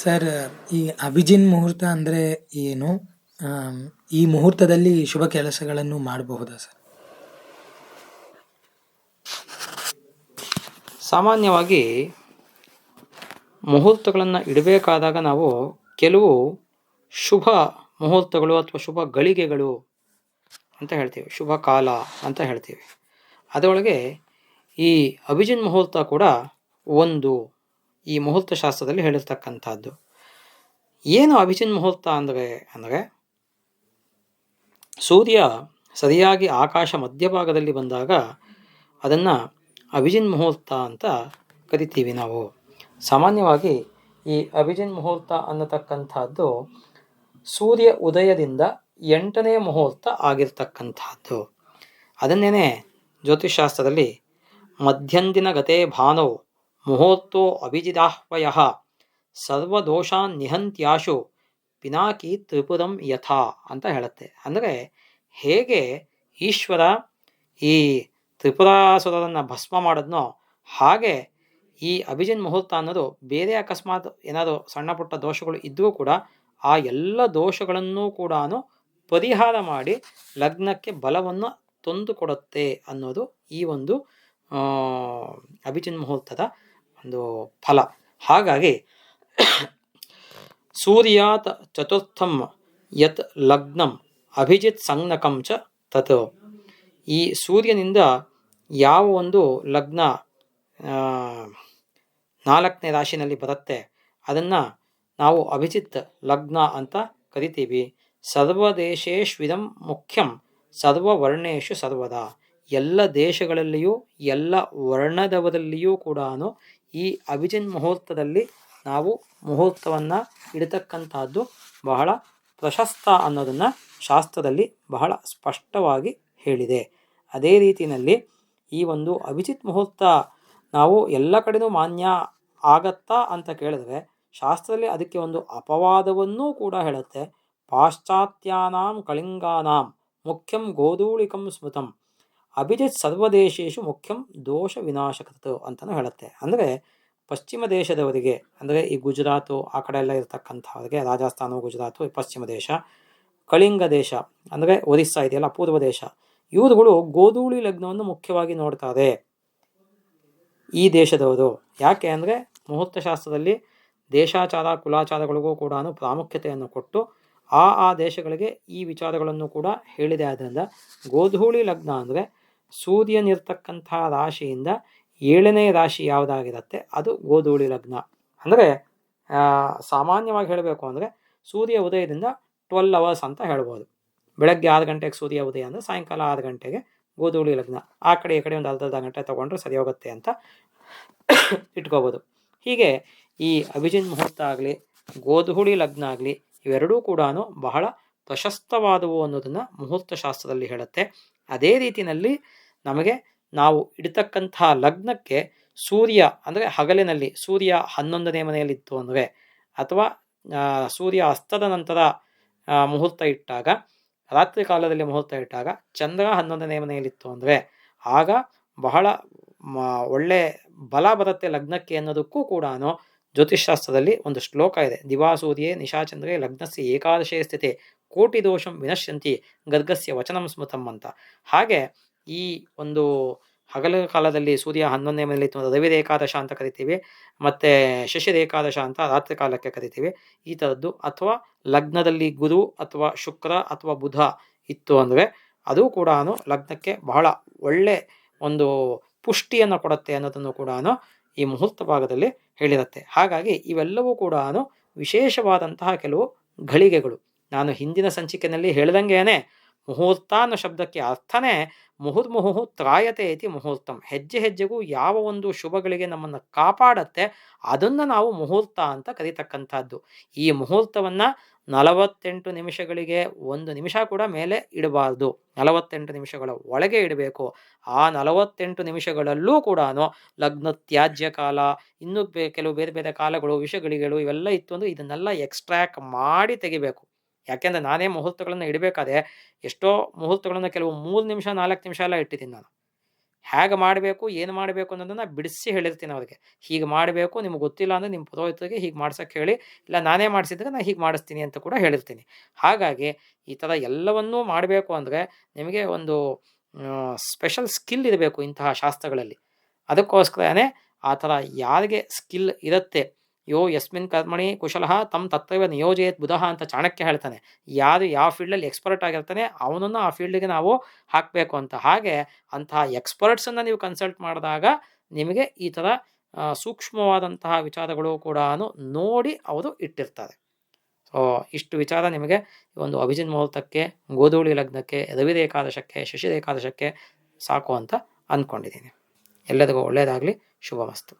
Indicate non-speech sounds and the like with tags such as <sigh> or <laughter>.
Sir, ಈ ಅಭಿಜಿನ್ ಮುಹೂರ್ತ ಅಂದರೆ ಏನು? ಈ ಮುಹೂರ್ತದಲ್ಲಿ ಶುಭ ಕೆಲಸಗಳನ್ನು ಮಾಡಬಹುದಾ ಸರ್? ಸಾಮಾನ್ಯವಾಗಿ ಮುಹೂರ್ತಗಳನ್ನು ಇಡಬೇಕಾದಾಗ ನಾವು ಕೆಲವು ಶುಭ ಮುಹೂರ್ತಗಳು ಅಥವಾ ಶುಭ ಗಳಿಗೆಗಳು ಅಂತ ಹೇಳ್ತೀವಿ. ಶುಭ ಕಾಲ ಅಂತ ಹೇಳ್ತೀವಿ. ಅದರೊಳಗೆ ಈ ಅಭಿಜಿನ್ ಮುಹೂರ್ತ ಕೂಡ ಒಂದು ಈ ಮುಹೂರ್ತ ಶಾಸ್ತ್ರದಲ್ಲಿ ಹೇಳಿರ್ತಕ್ಕಂಥದ್ದು. ಏನು ಅಭಿಜಿನ್ ಮುಹೂರ್ತ ಅಂದರೆ ಅಂದರೆ ಸೂರ್ಯ ಸರಿಯಾಗಿ ಆಕಾಶ ಮಧ್ಯಭಾಗದಲ್ಲಿ ಬಂದಾಗ ಅದನ್ನು ಅಭಿಜಿನ್ ಮುಹೂರ್ತ ಅಂತ ಕರಿತೀವಿ ನಾವು. ಸಾಮಾನ್ಯವಾಗಿ ಈ ಅಭಿಜಿನ್ ಮುಹೂರ್ತ ಅನ್ನತಕ್ಕಂಥದ್ದು ಸೂರ್ಯ ಉದಯದಿಂದ ಎಂಟನೇ ಮುಹೂರ್ತ ಆಗಿರ್ತಕ್ಕಂಥದ್ದು. ಅದನ್ನೇನೆ ಜ್ಯೋತಿಷಾಸ್ತ್ರದಲ್ಲಿ ಮಧ್ಯಂದಿನ ಗತೆ ಭಾನೋ ಮುಹೂರ್ತೋ ಅಭಿಜಿದಾಹ್ವಯ ಸರ್ವದೋಷಾನ್ ನಿಹಂತ್ಯಾಶು ಪಿನಾಕಿ ತ್ರಿಪುರಂ ಯಥಾ ಅಂತ ಹೇಳುತ್ತೆ. ಅಂದರೆ ಹೇಗೆ ಈಶ್ವರ ಈ ತ್ರಿಪುರಾಸುರರನ್ನು ಭಸ್ಮ ಮಾಡಿದ್ನೋ ಹಾಗೆ ಈ ಅಭಿಜಿನ್ ಮುಹೂರ್ತ ಅನ್ನೋದು ಬೇರೆ ಅಕಸ್ಮಾತ್ ಏನಾದರೂ ಸಣ್ಣ ಪುಟ್ಟ ದೋಷಗಳು ಇದ್ದರೂ ಕೂಡ ಆ ಎಲ್ಲ ದೋಷಗಳನ್ನು ಕೂಡ ಪರಿಹಾರ ಮಾಡಿ ಲಗ್ನಕ್ಕೆ ಬಲವನ್ನು ತಂದುಕೊಡುತ್ತೆ ಅನ್ನೋದು ಈ ಒಂದು ಅಭಿಜಿನ್ ಮುಹೂರ್ತದ ಒಂದು ಫಲ. ಹಾಗಾಗಿ ಸೂರ್ಯಾತ್ ಚತುರ್ಥಂ ಯತ್ ಲಗ್ನಂ ಅಭಿಜಿತ್ ಸಂಜ್ಞಕಂ ಚ ತತ್. ಈ ಸೂರ್ಯನಿಂದ ಯಾವ ಒಂದು ಲಗ್ನ ನಾಲ್ಕನೇ ರಾಶಿನಲ್ಲಿ ಬರುತ್ತೆ, ಅದನ್ನು ನಾವು ಅಭಿಜಿತ್ ಲಗ್ನ ಅಂತ ಕರಿತೀವಿ. ಸರ್ವದೇಶೇಶ್ವಿದಂ ಮುಖ್ಯಂ, ಸರ್ವವರ್ಣೇಶು ಸರ್ವದಾ. ಎಲ್ಲ ದೇಶಗಳಲ್ಲಿಯೂ, ಎಲ್ಲ ವರ್ಣದವರಲ್ಲಿಯೂ ಕೂಡ ಈ ಅಭಿಜಿನ್ ಮುಹೂರ್ತದಲ್ಲಿ ನಾವು ಮುಹೂರ್ತವನ್ನು ಇಡತಕ್ಕಂತಹದ್ದು ಬಹಳ ಪ್ರಶಸ್ತ ಅನ್ನೋದನ್ನು ಶಾಸ್ತ್ರದಲ್ಲಿ ಬಹಳ ಸ್ಪಷ್ಟವಾಗಿ ಹೇಳಿದೆ. ಅದೇ ರೀತಿಯಲ್ಲಿ ಈ ಒಂದು ಅಭಿಜಿತ್ ಮುಹೂರ್ತ ನಾವು ಎಲ್ಲ ಕಡೆನೂ ಮಾನ್ಯ ಆಗತ್ತಾ ಅಂತ ಕೇಳಿದ್ರೆ ಶಾಸ್ತ್ರದಲ್ಲಿ ಅದಕ್ಕೆ ಒಂದು ಅಪವಾದವನ್ನೂ ಕೂಡ ಹೇಳುತ್ತೆ. ಪಾಶ್ಚಾತ್ಯಾನಾಂ ಕಳಿಂಗಾನಾಂ ಮುಖ್ಯಂ ಗೋಧೂಳಿಕಂ ಸ್ಮೃತಂ. ಅಭಿಜಿತ್ ಸರ್ವದೇಶೇಶು ಮುಖ್ಯಂ ದೋಷ ವಿನಾಶಕತು ಅಂತಲೂ ಹೇಳುತ್ತೆ. ಅಂದರೆ ಪಶ್ಚಿಮ ದೇಶದವರಿಗೆ, ಅಂದರೆ ಈ ಗುಜರಾತು ಆ ಕಡೆ ಎಲ್ಲ ಇರತಕ್ಕಂಥವ್ರಿಗೆ ರಾಜಸ್ಥಾನ ಗುಜರಾತು ಪಶ್ಚಿಮ ದೇಶ, ಕಳಿಂಗ ದೇಶ, ಅಂದರೆ ಒರಿಸ್ಸಾ ಇದೆಯಲ್ಲ ಪೂರ್ವ ದೇಶ, ಇವರುಗಳು ಗೋಧೂಳಿ ಲಗ್ನವನ್ನು ಮುಖ್ಯವಾಗಿ ನೋಡ್ತಾರೆ. ಈ ದೇಶದವರು ಯಾಕೆ ಅಂದರೆ ಮುಹೂರ್ತಶಾಸ್ತ್ರದಲ್ಲಿ ದೇಶಾಚಾರ, ಕುಲಾಚಾರಗಳಿಗೂ ಕೂಡ ಪ್ರಾಮುಖ್ಯತೆಯನ್ನು ಕೊಟ್ಟು ಆ ಆ ದೇಶಗಳಿಗೆ ಈ ವಿಚಾರಗಳನ್ನು ಕೂಡ ಹೇಳಿದೆ. ಆದ್ದರಿಂದ ಗೋಧೂಳಿ ಲಗ್ನ ಅಂದರೆ ಸೂರ್ಯನಿರ್ತಕ್ಕಂಥ ರಾಶಿಯಿಂದ ಏಳನೇ ರಾಶಿ ಯಾವುದಾಗಿರುತ್ತೆ, ಅದು ಗೋಧೂಳಿ ಲಗ್ನ. ಅಂದರೆ ಸಾಮಾನ್ಯವಾಗಿ ಹೇಳಬೇಕು ಅಂದರೆ ಸೂರ್ಯ ಉದಯದಿಂದ ಟ್ವೆಲ್ ಅವರ್ಸ್ ಅಂತ ಹೇಳ್ಬೋದು. ಬೆಳಗ್ಗೆ ಆರು ಗಂಟೆಗೆ ಸೂರ್ಯ ಉದಯ ಅಂದರೆ ಸಾಯಂಕಾಲ ಆರು ಗಂಟೆಗೆ ಗೋಧೂಳಿ ಲಗ್ನ. ಆ ಕಡೆ, ಈ ಕಡೆ ಒಂದು ಅರ್ಧ ಗಂಟೆ ತೊಗೊಂಡ್ರೆ ಸರಿ ಹೋಗುತ್ತೆ ಅಂತ <coughs> ಇಟ್ಕೋಬೋದು. ಹೀಗೆ ಈ ಅಭಿಜಿನ್ ಮುಹೂರ್ತ ಆಗಲಿ, ಗೋಧೂಳಿ ಲಗ್ನ ಆಗಲಿ ಇವೆರಡೂ ಕೂಡ ಬಹಳ ಪ್ರಶಸ್ತವಾದವು ಅನ್ನೋದನ್ನು ಮುಹೂರ್ತ ಶಾಸ್ತ್ರದಲ್ಲಿ ಹೇಳುತ್ತೆ. ಅದೇ ರೀತಿಯಲ್ಲಿ ನಮಗೆ ನಾವು ಇಡತಕ್ಕಂತಹ ಲಗ್ನಕ್ಕೆ ಸೂರ್ಯ ಅಂದರೆ ಹಗಲಿನಲ್ಲಿ ಸೂರ್ಯ ಹನ್ನೊಂದನೇ ಮನೆಯಲ್ಲಿತ್ತು ಅಂದರೆ ಅಥವಾ ಸೂರ್ಯ ಅಸ್ತದ ನಂತರ ಮುಹೂರ್ತ ಇಟ್ಟಾಗ, ರಾತ್ರಿ ಕಾಲದಲ್ಲಿ ಮುಹೂರ್ತ ಇಟ್ಟಾಗ ಚಂದ್ರ ಹನ್ನೊಂದನೇ ಮನೆಯಲ್ಲಿತ್ತು ಅಂದರೆ ಆಗ ಬಹಳ ಒಳ್ಳೆ ಬಲ ಬರುತ್ತೆ ಲಗ್ನಕ್ಕೆ ಅನ್ನೋದಕ್ಕೂ ಕೂಡ ಜ್ಯೋತಿಷ್ಶಾಸ್ತ್ರದಲ್ಲಿ ಒಂದು ಶ್ಲೋಕ ಇದೆ. ದಿವಾಸೂರ್ಯೇ ನಿಶಾಚಂದ್ರೇ ಲಗ್ನಸ್ಯ ಏಕಾದಶೇ ಸ್ಥಿತಿ ಕೋಟಿ ದೋಷಂ ವಿನಶ್ಯಂತಿ ಗರ್ಗಸ್ಯ ವಚನಂ ಸ್ಮೃತಂ ಅಂತ. ಹಾಗೆ ಈ ಒಂದು ಹಗಲ ಕಾಲದಲ್ಲಿ ಸೂರ್ಯ ಹನ್ನೊಂದನೇ ಮನೆಯಲ್ಲಿ ರವಿ ಏಕಾದಶ ಅಂತ ಕರಿತೀವಿ, ಮತ್ತು ಶಶಿರ ಏಕಾದಶ ಅಂತ ರಾತ್ರಿ ಕಾಲಕ್ಕೆ ಕರಿತೀವಿ. ಈ ಥರದ್ದು ಅಥವಾ ಲಗ್ನದಲ್ಲಿ ಗುರು ಅಥವಾ ಶುಕ್ರ ಅಥವಾ ಬುಧ ಇತ್ತು ಅಂದರೆ ಅದು ಕೂಡ ಲಗ್ನಕ್ಕೆ ಬಹಳ ಒಳ್ಳೆ ಒಂದು ಪುಷ್ಟಿಯನ್ನು ಕೊಡುತ್ತೆ ಅನ್ನೋದನ್ನು ಕೂಡ ಈ ಮುಹೂರ್ತ ಭಾಗದಲ್ಲಿ ಹೇಳಿರುತ್ತೆ. ಹಾಗಾಗಿ ಇವೆಲ್ಲವೂ ಕೂಡ ವಿಶೇಷವಾದಂತಹ ಕೆಲವು ಘಳಿಗೆಗಳು. ನಾನು ಹಿಂದಿನ ಸಂಚಿಕೆಯಲ್ಲಿ ಹೇಳ್ದಂಗೆನೆ ಮುಹೂರ್ತ ಅನ್ನೋ ಶಬ್ದಕ್ಕೆ ಅರ್ಥನೇ ಮುಹುರ್ಮುಹು ತ್ರಾಯತೆ ಇತಿ ಮುಹೂರ್ತಂ. ಹೆಜ್ಜೆ ಹೆಜ್ಜೆಗೂ ಯಾವ ಒಂದು ಶುಭಗಳಿಗೆ ನಮ್ಮನ್ನು ಕಾಪಾಡತ್ತೆ ಅದನ್ನು ನಾವು ಮುಹೂರ್ತ ಅಂತ ಕರೀತಕ್ಕಂಥದ್ದು. ಈ ಮುಹೂರ್ತವನ್ನು ನಲವತ್ತೆಂಟು ನಿಮಿಷಗಳಿಗೆ ಒಂದು ನಿಮಿಷ ಕೂಡ ಮೇಲೆ ಇಡಬಾರ್ದು. ನಲವತ್ತೆಂಟು ನಿಮಿಷಗಳ ಒಳಗೆ ಇಡಬೇಕು. ಆ ನಲವತ್ತೆಂಟು ನಿಮಿಷಗಳಲ್ಲೂ ಕೂಡ ಲಗ್ನ, ತ್ಯಾಜ್ಯ ಕಾಲ, ಇನ್ನೂ ಬೇ, ಕೆಲವು ಬೇರೆ ಬೇರೆ ಕಾಲಗಳು, ವಿಷಗಳಿಗಳು ಇವೆಲ್ಲ ಇತ್ತು ಅಂದರೆ ಇದನ್ನೆಲ್ಲ ಎಕ್ಸ್ಟ್ರಾಕ್ಟ್ ಮಾಡಿ ತೆಗಿಬೇಕು. ಯಾಕೆಂದರೆ ನಾನೇ ಮುಹೂರ್ತಗಳನ್ನು ಇಡಬೇಕಾದ್ರೆ ಎಷ್ಟೋ ಮುಹೂರ್ತಗಳನ್ನು ಕೆಲವು ಮೂರು ನಿಮಿಷ, ನಾಲ್ಕು ನಿಮಿಷ ಎಲ್ಲ ಇಟ್ಟಿದ್ದೀನಿ ನಾನು. ಹೇಗೆ ಮಾಡಬೇಕು, ಏನು ಮಾಡಬೇಕು ಅನ್ನೋದನ್ನು ಬಿಡಿಸಿ ಹೇಳಿರ್ತೀನಿ ಅವ್ರಿಗೆ. ಹೀಗೆ ಮಾಡಬೇಕು, ನಿಮ್ಗೆ ಗೊತ್ತಿಲ್ಲ ಅಂದರೆ ನಿಮ್ಮ ಪುರೋಹಿತರಿಗೆ ಹೀಗೆ ಮಾಡ್ಸೋಕ್ಕೆ ಹೇಳಿ, ಇಲ್ಲ ನಾನೇ ಮಾಡಿಸಿದ್ರೆ ನಾನು ಹೀಗೆ ಮಾಡಿಸ್ತೀನಿ ಅಂತ ಕೂಡ ಹೇಳಿರ್ತೀನಿ. ಹಾಗಾಗಿ ಈ ಥರ ಎಲ್ಲವನ್ನೂ ಮಾಡಬೇಕು ಅಂದರೆ ನಿಮಗೆ ಒಂದು ಸ್ಪೆಷಲ್ ಸ್ಕಿಲ್ ಇರಬೇಕು ಇಂತಹ ಶಾಸ್ತ್ರಗಳಲ್ಲಿ. ಅದಕ್ಕೋಸ್ಕರನೇ ಆ ಥರ ಯಾರಿಗೆ ಸ್ಕಿಲ್ ಇರುತ್ತೆ ಯೋ ಯಸ್ಮಿನ್ ಕರ್ಮಣಿ ಕುಶಲಃ ತಮ್ಮ ತತ್ವ ನಿಯೋಜಯತ್ ಬುಧಃ ಅಂತ ಚಾಣಕ್ಯ ಹೇಳ್ತಾನೆ. ಯಾರು ಯಾವ ಫೀಲ್ಡಲ್ಲಿ ಎಕ್ಸ್ಪರ್ಟ್ ಆಗಿರ್ತಾನೆ, ಅವನನ್ನು ಆ ಫೀಲ್ಡ್ಗೆ ನಾವು ಹಾಕಬೇಕು ಅಂತ. ಹಾಗೆ ಅಂತಹ ಎಕ್ಸ್ಪರ್ಟ್ಸನ್ನು ನೀವು ಕನ್ಸಲ್ಟ್ ಮಾಡಿದಾಗ ನಿಮಗೆ ಈ ಥರ ಸೂಕ್ಷ್ಮವಾದಂತಹ ವಿಚಾರಗಳು ಕೂಡ ನೋಡಿ ಅವರು ಇಟ್ಟಿರ್ತಾರೆ. ಸೊ ಇಷ್ಟು ವಿಚಾರ ನಿಮಗೆ ಒಂದು ಅಭಿಜಿನ್ ಮುಹೂರ್ತಕ್ಕೆ, ಗೋಧೂಳಿ ಲಗ್ನಕ್ಕೆ ರವಿ ಶಶಿರೇಕಾದಶಕ್ಕೆ ಸಾಕು ಅಂತ ಅಂದ್ಕೊಂಡಿದ್ದೀನಿ ಎಲ್ಲರಿಗೂ ಒಳ್ಳೆಯದಾಗಲಿ ಶುಭಮಸ್ತು.